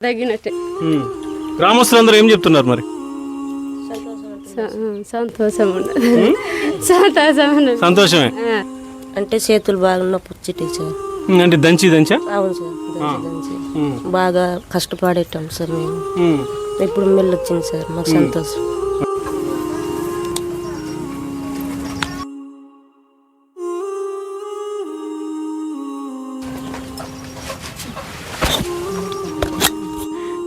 తగ్గినట్టే ఉమ్. గ్రామస్తులందరూ ఏం చెప్తున్నారు మరి? సంతోషం ఉండదు. సంతోషం సంతోషమే? అంటే చేతులు బాగా నొప్పి వచ్చి టీచర్ అంటే దంచి దంచా? అవును సార్ దంచి. బాగా కష్టపడేటాం సార్ మేము. ఇప్పుడు మెల్లి వచ్చింది సార్ మాకు సంతోషం.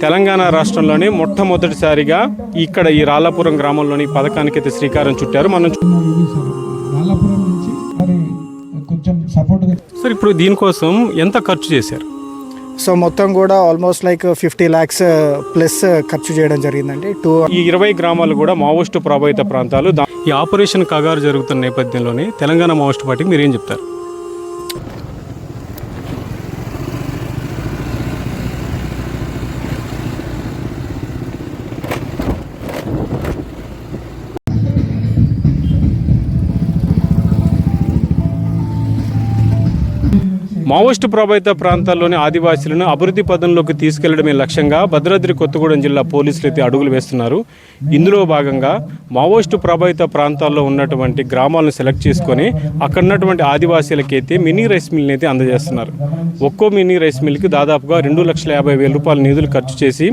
తెలంగాణ రాష్ట్రంలోని మొట్టమొదటిసారిగా ఇక్కడ ఈ రాళ్ళపురం గ్రామంలోని పథకానికి అయితే శ్రీకారం చుట్టారు. మనం సార్ రాళ్ళపురం నుంచి మరి కొంచెం సపోర్ట్గా సార్ ఇప్పుడు దీనికోసం ఎంత ఖర్చు చేశారు? సో మొత్తం కూడా almost like fifty lakhs plus ఖర్చు చేయడం జరిగిందండి. టూ ఈ ఇరవై గ్రామాలు కూడా మావోస్టు ప్రభావిత ప్రాంతాలు. దా- ఈ ఆపరేషన్ కగారు జరుగుతున్న నేపథ్యంలోనే తెలంగాణ మావోస్టు పార్టీకి మీరు ఏం చెప్తారు? మావోయిస్టు ప్రభావిత ప్రాంతాల్లోని ఆదివాసీలను అభివృద్ధి పదంలోకి తీసుకెళ్ళడమే లక్ష్యంగా భద్రాద్రి కొత్తగూడెం జిల్లా పోలీసులు అయితే అడుగులు వేస్తున్నారు. ఇందులో భాగంగా మావోస్టు ప్రభావిత ప్రాంతాల్లో ఉన్నటువంటి గ్రామాలను సెలెక్ట్ చేసుకొని అక్కడ ఉన్నటువంటి ఆదివాసీలకైతే మినీ రైస్ మిల్ని అయితే అందజేస్తున్నారు. ఒక్కో మినీ రైస్ మిల్కి దాదాపుగా రెండు లక్షల యాభై వేల రూపాయల నిధులు ఖర్చు చేసి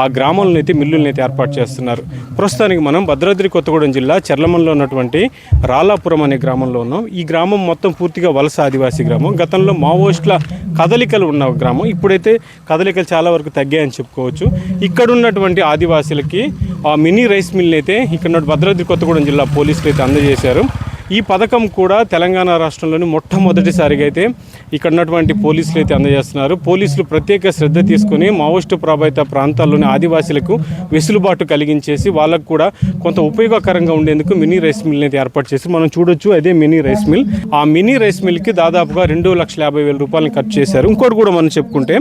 ఆ గ్రామాలను అయితే మిల్లులను అయితే ఏర్పాటు చేస్తున్నారు. ప్రస్తుతానికి మనం భద్రాద్రి కొత్తగూడెం జిల్లా చర్లమంలో ఉన్నటువంటి రాలాపురం అనే గ్రామంలో ఉన్నాం. ఈ గ్రామం మొత్తం పూర్తిగా వలస ఆదివాసీ గ్రామం. గతంలో మావోయిస్టుల కదలికలు ఉన్న గ్రామం. ఇప్పుడైతే కదలికలు చాలా వరకు తగ్గాయని చెప్పుకోవచ్చు. ఇక్కడ ఉన్నటువంటి ఆదివాసీలకి ఆ మినీ రైస్ మిల్ని అయితే ఇక్కడ భద్రాద్రి కొత్తగూడెం జిల్లా పోలీసులు అయితే అందజేశారు. ఈ పథకం కూడా తెలంగాణ రాష్ట్రంలోని మొట్టమొదటిసారిగా అయితే ఇక్కడ ఉన్నటువంటి పోలీసులు అయితే అందజేస్తున్నారు. పోలీసులు ప్రత్యేక శ్రద్ధ తీసుకొని మావోస్టు ప్రభావిత ప్రాంతాల్లోని ఆదివాసీలకు వెసులుబాటు కలిగించేసి వాళ్ళకు కూడా కొంత ఉపయోగకరంగా ఉండేందుకు మినీ రైస్ మిల్ని అయితే ఏర్పాటు చేసి మనం చూడొచ్చు అదే మినీ రైస్ మిల్. ఆ మినీ రైస్ మిల్కి దాదాపుగా రెండు లక్షల యాభై వేల రూపాయలను ఖర్చు చేశారు. ఇంకోటి కూడా మనం చెప్పుకుంటే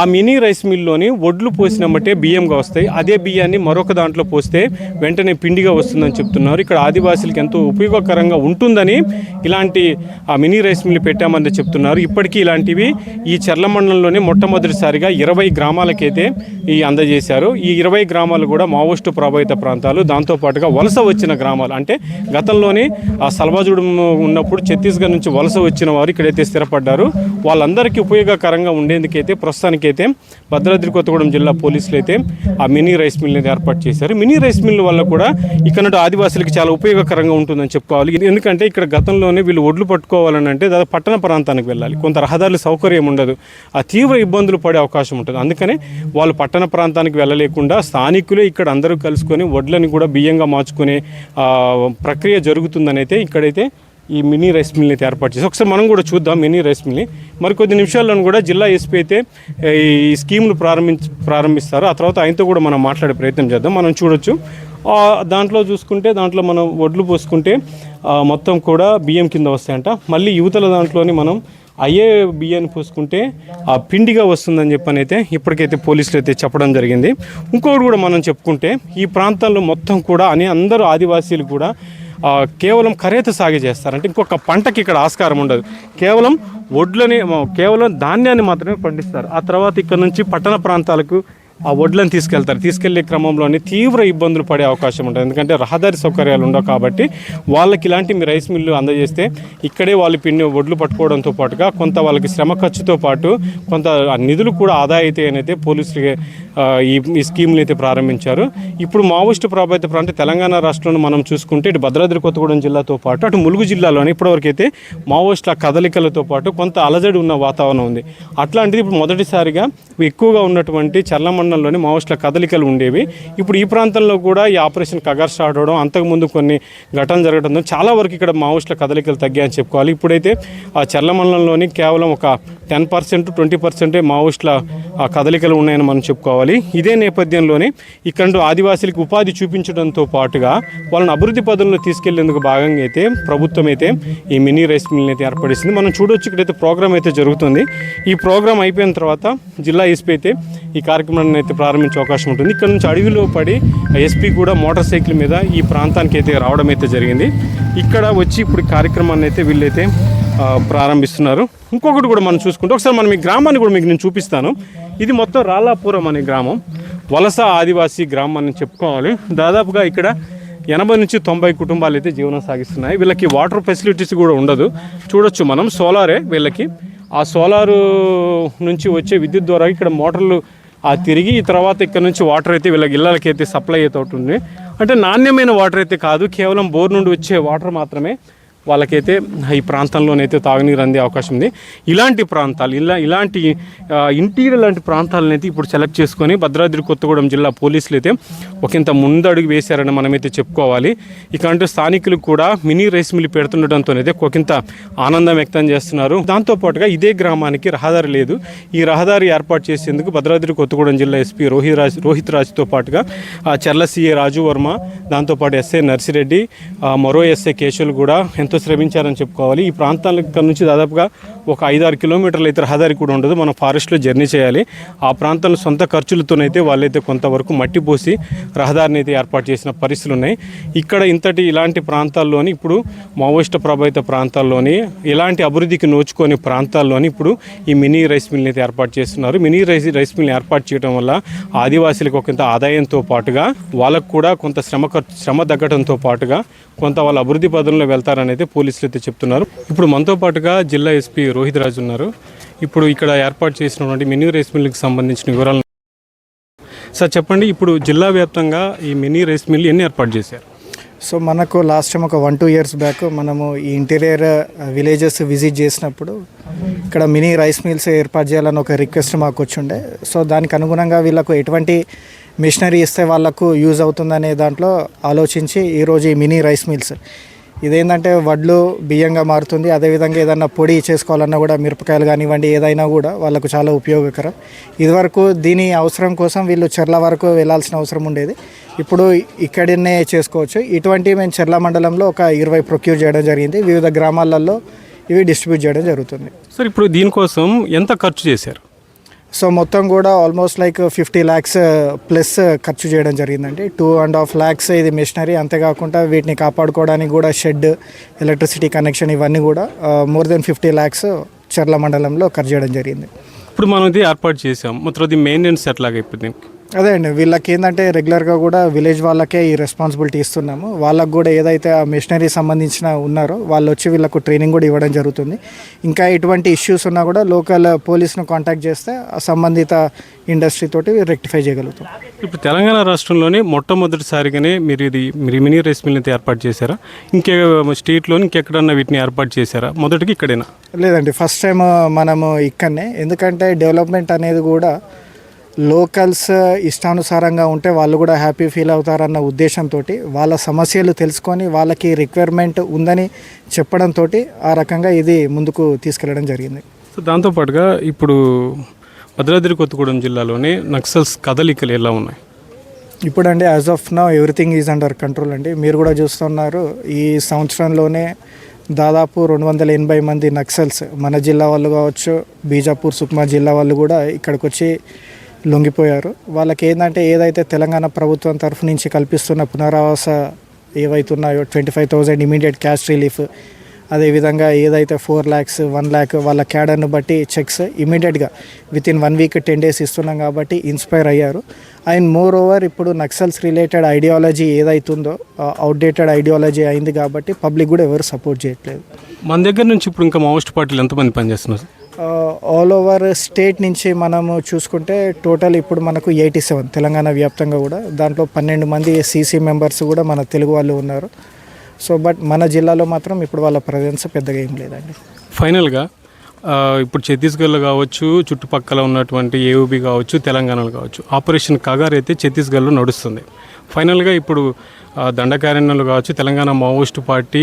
ఆ మినీ రైస్ మిల్లోని ఒడ్లు పోసినమ్మటే బియ్యంగా వస్తాయి. అదే బియ్యాన్ని మరొక దాంట్లో పోస్తే వెంటనే పిండిగా వస్తుందని చెప్తున్నారు. ఇక్కడ ఆదివాసులకు ఎంతో ఉపయోగకరంగా ఉంటుందని ఇలాంటి ఆ మినీ రైస్ మిల్ పెట్టామని చెప్తున్నారు. ఇప్పటికీ ఇలాంటివి ఈ చర్ల మండలంలోనే మొట్టమొదటిసారిగా ఇరవై గ్రామాలకైతే ఈ అందజేశారు. ఈ ఇరవై గ్రామాలు కూడా మావోస్టు ప్రభావిత ప్రాంతాలు. దాంతోపాటుగా వలస వచ్చిన గ్రామాలు. అంటే గతంలోనే ఆ సల్వాజుడు ఉన్నప్పుడు ఛత్తీస్గఢ్ నుంచి వలస వచ్చిన వారు ఇక్కడైతే స్థిరపడ్డారు. వాళ్ళందరికీ ఉపయోగకరంగా ఉండేందుకైతే ప్రస్తుతానికి అయితే భద్రాద్రి కొత్తగూడెం జిల్లా పోలీసులు అయితే ఆ మినీ రైస్ మిల్ని అనేది ఏర్పాటు చేశారు. మినీ రైస్ మిల్ వల్ల కూడా ఇక్కడ ఆదివాసులకు ఆదివాసులకి చాలా ఉపయోగకరంగా ఉంటుందని చెప్పుకోవాలి. ఎందుకంటే ఇక్కడ గతంలోనే వీళ్ళు ఒడ్లు పట్టుకోవాలని అంటే దాదాపు పట్టణ ప్రాంతానికి వెళ్ళాలి. కొంత రహదారుల సౌకర్యం ఉండదు. ఆ తీవ్ర ఇబ్బందులు పడే అవకాశం ఉంటుంది. అందుకనే వాళ్ళు పట్టణ ప్రాంతానికి వెళ్ళలేకుండా స్థానికులే ఇక్కడ అందరూ కలుసుకొని వడ్లని కూడా బియ్యంగా మార్చుకునే ప్రక్రియ జరుగుతుందని అయితే ఇక్కడైతే ఈ మినీ రైస్ మిల్ని అయితే ఏర్పాటు చేసి ఒకసారి మనం కూడా చూద్దాం మినీ రైస్ మిల్ని. మరి కొద్ది నిమిషాల్లో కూడా జిల్లా ఎస్పీ అయితే ఈ స్కీమ్ను ప్రారంభించి ప్రారంభిస్తారు? ఆ తర్వాత ఆయనతో కూడా మనం మాట్లాడే ప్రయత్నం చేద్దాం. మనం చూడొచ్చు. దాంట్లో చూసుకుంటే దాంట్లో మనం వడ్లు పోసుకుంటే మొత్తం కూడా బియ్యం కింద వస్తాయంట. మళ్ళీ యువతల దాంట్లోని మనం అయ్యే బియ్యాన్ని పోసుకుంటే ఆ పిండిగా వస్తుందని చెప్పని అయితే ఇప్పటికైతే పోలీసులు అయితే చెప్పడం జరిగింది. ఇంకొకటి కూడా మనం చెప్పుకుంటే ఈ ప్రాంతాల్లో మొత్తం కూడా అని అందరూ ఆదివాసీలు కూడా కేవలం కరేత సాగు చేస్తారంటే ఇంకొక పంటకి ఇక్కడ ఆస్కారం ఉండదు. కేవలం వడ్లని కేవలం ధాన్యాన్ని మాత్రమే పండిస్తారు. ఆ తర్వాత ఇక్కడ నుంచి పట్టణ ప్రాంతాలకు ఆ వడ్లను తీసుకెళ్తారు. తీసుకెళ్ళే క్రమంలోనే తీవ్ర ఇబ్బందులు పడే అవకాశం ఉంటుంది. ఎందుకంటే రహదారి సౌకర్యాలు ఉండవు కాబట్టి వాళ్ళకి ఇలాంటి మీ రైస్ మిల్లు అందజేస్తే ఇక్కడే వాళ్ళు పిండి వడ్లు పట్టుకోవడంతో పాటుగా కొంత వాళ్ళకి శ్రమ ఖర్చుతో పాటు కొంత నిధులు కూడా ఆదా అయితే అయితే పోలీసులు ఈ ఈ స్కీమ్ని అయితే ప్రారంభించారు. ఇప్పుడు మావోయిస్టు ప్రభావిత ప్రాంతం తెలంగాణ రాష్ట్రంలో మనం చూసుకుంటే ఇటు భద్రాద్రి కొత్తగూడెం జిల్లాతో పాటు అటు ములుగు జిల్లాలోని ఇప్పటివరకు అయితే మావోయిస్టుల కదలికలతో పాటు కొంత అలజడి ఉన్న వాతావరణం ఉంది. అట్లాంటిది ఇప్పుడు మొదటిసారిగా ఎక్కువగా ఉన్నటువంటి చర్లమండలంలోని మావోయిస్టుల కదలికలు ఉండేవి. ఇప్పుడు ఈ ప్రాంతంలో కూడా ఈ ఆపరేషన్ కగర్ స్టార్ట్ అవడం అంతకుముందు కొన్ని ఘటనలు జరగడంతో చాలా వరకు ఇక్కడ మావోయిస్టుల కదలికలు తగ్గాయని చెప్పుకోవాలి. ఇప్పుడైతే ఆ చర్లమండలంలోని కేవలం ఒక టెన్ పర్సెంట్ ట్వంటీ పర్సెంటే మావోయిస్టుల కదలికలు ఉన్నాయని మనం చెప్పుకోవాలి. ఇదే నేపథ్యంలోనే ఇక్కడ ఆదివాసీలకు ఉపాధి చూపించడంతో పాటుగా వాళ్ళని అభివృద్ధి పదంలో తీసుకెళ్ళేందుకు భాగంగా అయితే ప్రభుత్వం అయితే ఈ మినీ రైస్ మిల్ని అయితే ఏర్పడిస్తుంది. మనం చూడొచ్చు ఇక్కడైతే ప్రోగ్రామ్ అయితే జరుగుతుంది. ఈ ప్రోగ్రామ్ అయిపోయిన తర్వాత జిల్లా ఎస్పీ అయితే ఈ కార్యక్రమాన్ని అయితే ప్రారంభించే అవకాశం ఉంటుంది. ఇక్కడ నుంచి అడవిలో పడి ఎస్పీ కూడా మోటార్ సైకిల్ మీద ఈ ప్రాంతానికి అయితే రావడం అయితే జరిగింది. ఇక్కడ వచ్చి ఇప్పుడు కార్యక్రమాన్ని అయితే వీళ్ళైతే ప్రారంభిస్తున్నారు. ఇంకొకటి కూడా మనం చూసుకుంటే ఒకసారి మనం ఈ గ్రామాన్ని కూడా మీకు నేను చూపిస్తాను. ఇది మొత్తం రాలాపురం అనే గ్రామం. వలస ఆదివాసీ గ్రామం అని చెప్పుకోవాలి. దాదాపుగా ఇక్కడ ఎనభై నుంచి తొంభై కుటుంబాలు అయితే జీవనం సాగిస్తున్నాయి. వీళ్ళకి వాటర్ ఫెసిలిటీస్ కూడా ఉండదు. చూడొచ్చు మనం సోలారే వీళ్ళకి. ఆ సోలారు నుంచి వచ్చే విద్యుత్ ద్వారా ఇక్కడ మోటార్లు ఆ తిరిగి ఈ తర్వాత ఇక్కడ నుంచి వాటర్ అయితే వీళ్ళకి ఇళ్ళకి అయితే సప్లై అయితే అవుతుంది అంటే నాణ్యమైన వాటర్ అయితే కాదు. కేవలం బోర్ నుండి వచ్చే వాటర్ మాత్రమే. వాళ్ళకైతే ఈ ప్రాంతంలోనైతే తాగునీరు అందే అవకాశం ఉంది. ఇలాంటి ప్రాంతాలు ఇలా ఇలాంటి ఇంటీరియర్ లాంటి ప్రాంతాలనైతే ఇప్పుడు సెలెక్ట్ చేసుకొని భద్రాద్రి కొత్తగూడెం జిల్లా పోలీసులు అయితే ఒకంత ముందడుగు వేశారని మనమైతే చెప్పుకోవాలి. ఇక అంటే స్థానికులు కూడా మినీ రైస్ మిల్ పెడుతుండటంతో అయితే ఒకంత ఆనందం వ్యక్తం చేస్తున్నారు. దాంతోపాటుగా ఇదే గ్రామానికి రహదారి లేదు. ఈ రహదారి ఏర్పాటు చేసేందుకు భద్రాద్రి కొత్తగూడెం జిల్లా ఎస్పీ రోహిత్ రాజ్ రోహిత్ రాజ్తో పాటుగా చర్ల సిఏ రాజు వర్మ దాంతోపాటు ఎస్ఐ నర్సిరెడ్డి మరో ఎస్ఐ కేశవులు కూడా ఎంత శ్రమించారని చెప్పుకోవాలి. ఈ ప్రాంతాల నుంచి దాదాపుగా ఒక ఐదారు కిలోమీటర్లు అయితే రహదారి కూడా ఉండదు. మనం ఫారెస్ట్లో జర్నీ చేయాలి. ఆ ప్రాంతంలో సొంత ఖర్చులతోనైతే వాళ్ళైతే కొంతవరకు మట్టి పోసి రహదారిని అయితే ఏర్పాటు చేసిన పరిస్థితులు ఉన్నాయి. ఇక్కడ ఇంతటి ఇలాంటి ప్రాంతాల్లోని ఇప్పుడు మావోయిస్ట్ ప్రభావిత ప్రాంతాల్లోని ఇలాంటి అభివృద్ధికి నోచుకొని ప్రాంతాల్లోని ఇప్పుడు ఈ మినీ రైస్ మిల్ని అయితే ఏర్పాటు చేస్తున్నారు. మినీ రైస్ రైస్ మిల్ని ఏర్పాటు చేయడం వల్ల ఆదివాసీలకు ఒక కొంత ఆదాయంతో పాటుగా వాళ్ళకు కూడా కొంత శ్రమ ఖర్చు శ్రమ తగ్గడంతో పాటుగా కొంత వాళ్ళ అభివృద్ధి పదంలో వెళ్తారనేది అయితే పోలీసులు అయితే చెప్తున్నారు. ఇప్పుడు మనతో పాటుగా జిల్లా ఎస్పీ రోహిత్ రాజు ఉన్నారు. ఇప్పుడు ఇక్కడ ఏర్పాటు చేసినటువంటి మినీ రైస్ మిల్కి సంబంధించిన వివరాలు సార్ చెప్పండి. ఇప్పుడు జిల్లా వ్యాప్తంగా ఈ మినీ రైస్ మిల్ ఎన్ని ఏర్పాటు చేశారు? సో మనకు లాస్ట్ టైం ఒక వన్ టూ ఇయర్స్ బ్యాక్ మనము ఈ ఇంటీరియర్ విలేజెస్ విజిట్ చేసినప్పుడు ఇక్కడ మినీ రైస్ మిల్స్ ఏర్పాటు చేయాలని ఒక రిక్వెస్ట్ మాకు వచ్చిండే. సో దానికి అనుగుణంగా వీళ్ళకు ఎటువంటి మిషనరీ ఇస్తే వాళ్ళకు యూజ్ అవుతుందనే దాంట్లో ఆలోచించి ఈరోజు ఈ మినీ రైస్ మిల్స్ ఇదేంటంటే వడ్లు బియ్యంగా మారుతుంది. అదేవిధంగా ఏదైనా పొడి చేసుకోవాలన్నా కూడా మిరపకాయలు కానివ్వండి ఏదైనా కూడా వాళ్ళకు చాలా ఉపయోగకరం. ఇదివరకు దీని అవసరం కోసం వీళ్ళు చెర్ల వరకు వెళ్ళాల్సిన అవసరం ఉండేది. ఇప్పుడు ఇక్కడనే చేసుకోవచ్చు. ఇటువంటివి మేము చెర్ల మండలంలో ఒక ఇరవై ప్రొక్యూర్ చేయడం జరిగింది. వివిధ గ్రామాలలో ఇవి డిస్ట్రిబ్యూట్ చేయడం జరుగుతుంది. సార్ ఇప్పుడు దీనికోసం ఎంత ఖర్చు చేశారు? సో మొత్తం కూడా almost like fifty lakhs plus ఖర్చు చేయడం జరిగిందండి. టూ అండ్ హాఫ్ ల్యాక్స్ ఇది మిషనరీ అంతేకాకుండా వీటిని కాపాడుకోవడానికి కూడా షెడ్ ఎలక్ట్రిసిటీ కనెక్షన్ ఇవన్నీ కూడా more than fifty lakhs Charla మండలంలో ఖర్చు చేయడం జరిగింది. ఇప్పుడు మనం ఇది ఏర్పాటు చేసాం మొత్తం మెయింటెనెన్స్ ఎట్లాగైపోయింది? అదే అండి వీళ్ళకి ఏంటంటే రెగ్యులర్గా కూడా విలేజ్ వాళ్ళకే ఈ రెస్పాన్సిబిలిటీ ఇస్తున్నాము. వాళ్ళకు కూడా ఏదైతే ఆ మిషనరీ సంబంధించిన ఉన్నారో వాళ్ళు వచ్చి వీళ్ళకు ట్రైనింగ్ కూడా ఇవ్వడం జరుగుతుంది. ఇంకా ఎటువంటి ఇష్యూస్ ఉన్నా కూడా లోకల్ పోలీస్ను కాంటాక్ట్ చేస్తే ఆ సంబంధిత ఇండస్ట్రీ తోటి రెక్టిఫై చేయగలుగుతాం. ఇప్పుడు తెలంగాణ రాష్ట్రంలోనే మొట్టమొదటిసారిగానే మీరు ఇది మీరు మినీ రైస్ మిల్ అయితే ఏర్పాటు చేశారా? ఇంకే స్టేట్లో ఇంకెక్కడన్నా వీటిని ఏర్పాటు చేశారా? మొదటికి ఇక్కడేనా? లేదండి ఫస్ట్ టైం మనము ఇక్కడనే. ఎందుకంటే డెవలప్మెంట్ అనేది కూడా లోకల్స్ ఇష్టానుసారంగా ఉంటే వాళ్ళు కూడా హ్యాపీ ఫీల్ అవుతారన్న ఉద్దేశంతో వాళ్ళ సమస్యలు తెలుసుకొని వాళ్ళకి రిక్వైర్మెంట్ ఉందని చెప్పడంతో ఆ రకంగా ఇది ముందుకు తీసుకెళ్ళడం జరిగింది. సో దాంతోపాటుగా ఇప్పుడు భద్రాద్రి కొత్తగూడెం జిల్లాలోనే నక్సల్స్ కదలికలు ఎలా ఉన్నాయి? ఇప్పుడండి as of now everything is under control అండి. మీరు కూడా చూస్తున్నారు ఈ సంవత్సరంలోనే దాదాపు రెండు వందల ఎనభై మంది నక్సల్స్ మన జిల్లా వాళ్ళు కావచ్చు బీజాపూర్ సుక్మా జిల్లా వాళ్ళు కూడా ఇక్కడికి వచ్చి లొంగిపోయారు. వాళ్ళకి ఏంటంటే ఏదైతే తెలంగాణ ప్రభుత్వం తరఫు నుంచి కల్పిస్తున్న పునరావాస ఏవైతున్నాయో twenty five thousand immediate cash relief అదేవిధంగా ఏదైతే ఫోర్ ల్యాక్స్ వన్ ల్యాక్ వాళ్ళ క్యాడర్ను బట్టి చెక్స్ ఇమీడియట్గా within one week ten days ఇస్తున్నాం కాబట్టి ఇన్స్పైర్ అయ్యారు. అండ్ మోర్ ఓవర్ ఇప్పుడు నక్సల్స్ రిలేటెడ్ ఐడియాలజీ ఏదైతుందో అవుట్డేటెడ్ ఐడియాలజీ అయింది కాబట్టి పబ్లిక్ కూడా ఎవరు సపోర్ట్ చేయట్లేదు. మన దగ్గర నుంచి ఇప్పుడు ఇంకా మోస్ట్ పార్టీలు ఎంతమంది పనిచేస్తున్నారు? ఆల్ ఓవర్ స్టేట్ నుంచి మనము చూసుకుంటే టోటల్ ఇప్పుడు మనకు ఎయిటీ సెవెన్ తెలంగాణ వ్యాప్తంగా కూడా. దాంట్లో పన్నెండు మంది సీసీ మెంబర్స్ కూడా మన తెలుగు వాళ్ళు ఉన్నారు. సో బట్ మన జిల్లాలో మాత్రం ఇప్పుడు వాళ్ళ ప్రజెన్స్ పెద్దగా ఏం లేదండి. ఫైనల్గా ఇప్పుడు ఛత్తీస్గఢ్లో కావచ్చు చుట్టుపక్కల ఉన్నటువంటి ఏఓబి కావచ్చు తెలంగాణలో కావచ్చు ఆపరేషన్ కగార్ అయితే ఛత్తీస్గఢ్లో నడుస్తుంది. ఫైనల్గా ఇప్పుడు దండకారణ్యంలో కావచ్చు తెలంగాణ మావోయిస్ట్ పార్టీ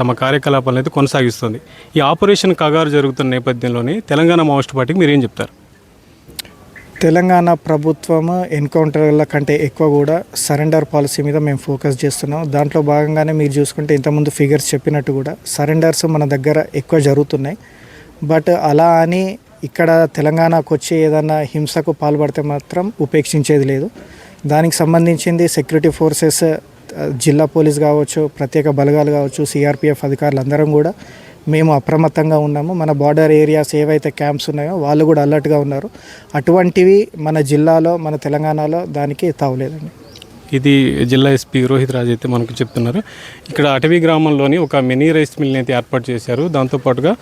తమ కార్యకలాపాలను అయితే కొనసాగిస్తుంది. ఈ ఆపరేషన్ కగారు జరుగుతున్న నేపథ్యంలోనే తెలంగాణ మావోయిస్ట్ పార్టీకి మీరేం చెప్తారు? తెలంగాణ ప్రభుత్వం ఎన్కౌంటర్ల కంటే ఎక్కువ కూడా సరెండర్ పాలసీ మీద మేము ఫోకస్ చేస్తున్నాం. దాంట్లో భాగంగానే మీరు చూసుకుంటే ఇంతకుముందు ఫిగర్స్ చెప్పినట్టు కూడా సరెండర్స్ మన దగ్గర ఎక్కువ జరుగుతున్నాయి. బట్ అలా అని ఇక్కడ తెలంగాణకు వచ్చి ఏదైనా హింసకు పాల్పడితే మాత్రం ఉపేక్షించేది లేదు. దానికి సంబంధించింది సెక్యూరిటీ ఫోర్సెస్ జిల్లా పోలీస్ కావచ్చు ప్రత్యేక బలగాలు కావచ్చు సిఆర్పిఎఫ్ అధికారులు అందరం కూడా మేము అప్రమత్తంగా ఉన్నాము. మన బార్డర్ ఏరియాస్ ఏవైతే క్యాంప్స్ ఉన్నాయో వాళ్ళు కూడా అలర్ట్గా ఉన్నారు. అటువంటివి మన జిల్లాలో మన తెలంగాణలో దానికి తావులేదండి. ఇది జిల్లా ఎస్పీ రోహిత్ రాజ్ అయితే మనకు చెప్తున్నారు. ఇక్కడ అటవీ గ్రామంలోని ఒక మినీ రైస్ మిల్ని అయితే ఏర్పాటు చేశారు. దాంతోపాటుగా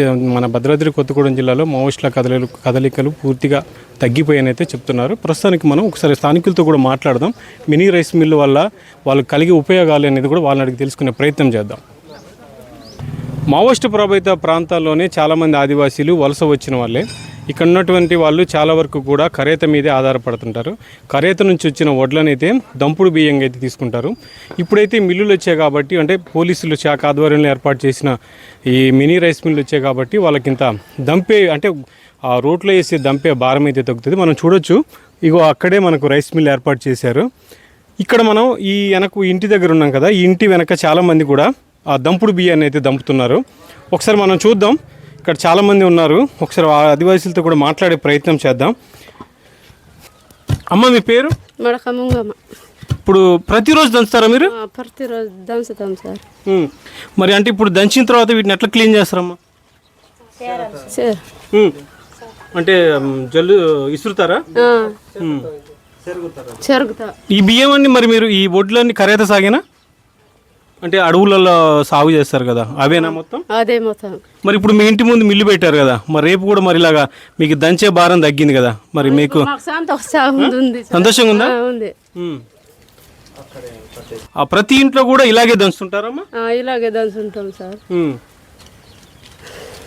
చే- మన భద్రాద్రి కొత్తగూడెం జిల్లాలో మావోయిస్టుల కదలికలు కదలికలు పూర్తిగా తగ్గిపోయానైతే చెప్తున్నారు. ప్రస్తుతానికి మనం ఒకసారి స్థానికులతో కూడా మాట్లాడదాం. మినీ రైస్ మిల్లు వల్ల వాళ్ళు కలిగే ఉపయోగాలు అనేది కూడా వాళ్ళని అడిగి తెలుసుకునే ప్రయత్నం చేద్దాం. మావోయిస్టు ప్రభావిత ప్రాంతాల్లోనే చాలామంది ఆదివాసీలు వలస వచ్చిన వాళ్ళే. ఇక్కడ ఉన్నటువంటి వాళ్ళు చాలా వరకు కూడా కరేత మీదే ఆధారపడుతుంటారు. కరేత నుంచి వచ్చిన వడ్లనైతే దంపుడు బియ్యంగా అయితే తీసుకుంటారు. ఇప్పుడైతే మిల్లులు వచ్చాయి కాబట్టి అంటే పోలీసులు శాఖ ఆధ్వర్యంలో ఏర్పాటు చేసిన ఈ మినీ రైస్ మిల్లు వచ్చాయి కాబట్టి వాళ్ళకింత దంపే అంటే ఆ రోడ్లో వేసే దంపే భారం అయితే తగ్గుతుంది. మనం చూడొచ్చు. ఇగో అక్కడే మనకు రైస్ మిల్ ఏర్పాటు చేశారు. ఇక్కడ మనం ఈ వెనక ఇంటి దగ్గర ఉన్నాం కదా ఈ ఇంటి వెనక చాలామంది కూడా ఆ దంపుడు బియ్యాన్ని అయితే దంపుతున్నారు. ఒకసారి మనం చూద్దాం. ఇక్కడ చాలామంది ఉన్నారు. ఒకసారి ఆదివాసీలతో కూడా మాట్లాడే ప్రయత్నం చేద్దాం. అమ్మ మీ పేరు? ఇప్పుడు ప్రతిరోజు దంచుతారా మీరు? ప్రతిరోజు దంచుతాం సార్. మరి అంటే ఇప్పుడు దంచిన తర్వాత వీటిని ఎట్లా క్లీన్ చేస్తారమ్మా. అంటే జల్లు ఇసురుతారా? ఈ బియ్యం అన్ని మరి మీరు ఈ వడ్లన్నీ కరేత సాగేనా? అంటే అడవులలో సాగు చేస్తారు కదా అవేనా మొత్తం? అదే మొత్తం. మరి ఇప్పుడు మీ ఇంటి ముందు మిల్లు పెట్టారు కదా మరి రేపు కూడా మరి ఇలాగా మీకు దంచే భారం తగ్గింది కదా మరి మీకు. సంతోషంగా ఉందా ప్రతి ఇంట్లో కూడా ఇలాగే దంచుతుంటారమ్మా? ఇలాగే దంచుంటాం సార్.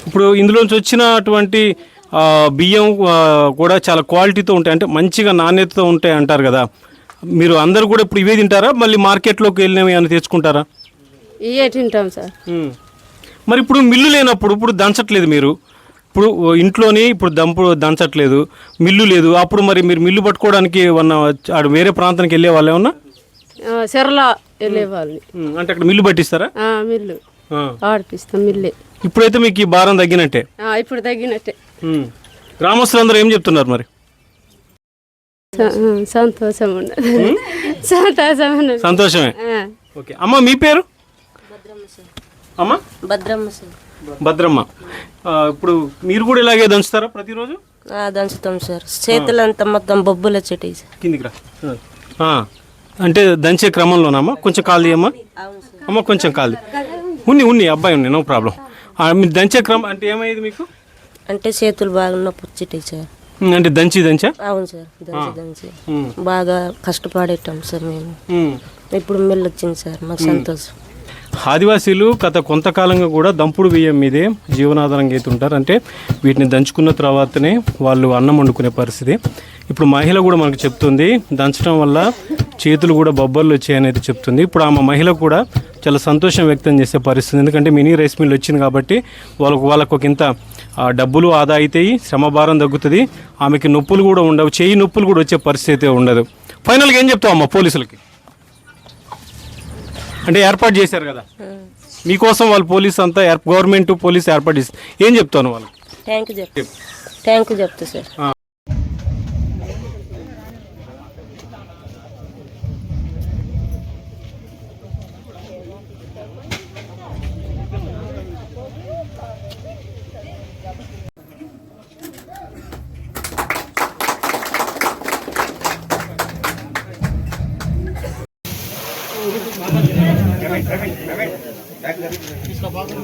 ఇప్పుడు ఇందులోంచి వచ్చినటువంటి బియ్యం కూడా చాలా క్వాలిటీతో ఉంటాయి అంటే మంచిగా నాణ్యతతో ఉంటాయి అంటారు కదా. మీరు అందరు కూడా ఇప్పుడు ఇవే తింటారా? మళ్ళీ మార్కెట్లోకి వెళ్ళినవి ఏమైనా తెచ్చుకుంటారా? ఇవే తింటాం సార్. మరి ఇప్పుడు మిల్లు లేనప్పుడు ఇప్పుడు దంచట్లేదు మీరు. ఇప్పుడు ఇంట్లోని ఇప్పుడు దంపు దంచట్లేదు మిల్లు లేదు. అప్పుడు మరి మీరు మిల్లు పట్టుకోవడానికి ఆడ వేరే ప్రాంతానికి వెళ్ళే వాళ్ళు ఏమన్నా? చెరల వెళ్ళే వాళ్ళని ఉమ్, అంటే అక్కడ మిల్లు పట్టిస్తారా? మిల్లు. ఆడిపిస్తాం మిల్లే. ఇప్పుడైతే మీకు ఈ భారం తగ్గినట్టే. ఇప్పుడు తగ్గినట్టే. గ్రామస్తులందరూ ఏం చెప్తున్నారు మరి? సంతోషం సంతోషమే. ఆ. ఓకే. అమ్మ మీ పేరు? అమ్మ? భద్రమ్మ సార్ భద్రమ్మ. ఇప్పుడు మీరు కూడా ఇలాగే దంచుతారా ప్రతిరోజు? దంచుతాం సార్. చేతులంతా మొత్తం బొబ్బులు వచ్చేటివి సార్. కిందికి రా. అంటే దంచే క్రమంలోనమ్మా? కొంచెం కాల్ తీయమ్మా. అమ్మ కొంచెం కాల్ ఉన్ని ఉన్ని అబ్బాయి ఉన్ని నో ప్రాబ్లం. మీరు దంచే క్రమం అంటే ఏమయ్యేది మీకు? అంటే చేతులు బాగా నొప్పి వచ్చేటివి సార్. అంటే దంచి దంచా? అవును సార్. దంచి దంచి. బాగా కష్టపడేటాం సార్ మేము. ఇప్పుడు మిల్లు వచ్చింది సార్. మాకు సంతోషం. ఆదివాసీలు గత కొంతకాలంగా కూడా దంపుడు బియ్యం మీదే జీవనాధారం గీతుంటారు. అంటే వీటిని దంచుకున్న తర్వాతనే వాళ్ళు అన్నం వండుకునే పరిస్థితి. ఇప్పుడు మహిళ కూడా మనకు చెప్తుంది దంచడం వల్ల చేతులు కూడా బొబ్బర్లు వచ్చాయనేది చెప్తుంది. ఇప్పుడు ఆమె మహిళ కూడా చాలా సంతోషం వ్యక్తం చేసే పరిస్థితి. ఎందుకంటే మినీ రైస్ మిల్ వచ్చింది కాబట్టి వాళ్ళకు వాళ్ళకు ఒక ఇంత డబ్బులు ఆదా అవుతాయి శ్రమ భారం తగ్గుతుంది. ఆమెకి నొప్పులు కూడా ఉండవు చేయి నొప్పులు కూడా వచ్చే పరిస్థితి ఉండదు. ఫైనల్గా ఏం చెప్తావు అమ్మ పోలీసులకి? అంటే ఏర్పాటు చేశారు కదా. మీకోసం వాళ్ళు పోలీస్ అంతా గవర్నమెంట్ పోలీస్ ఏర్పాటు చేసి ఏం చెప్తాను వాళ్ళు థ్యాంక్ యూ చెప్తా థ్యాంక్ యూ చెప్తా సార్. ఓకే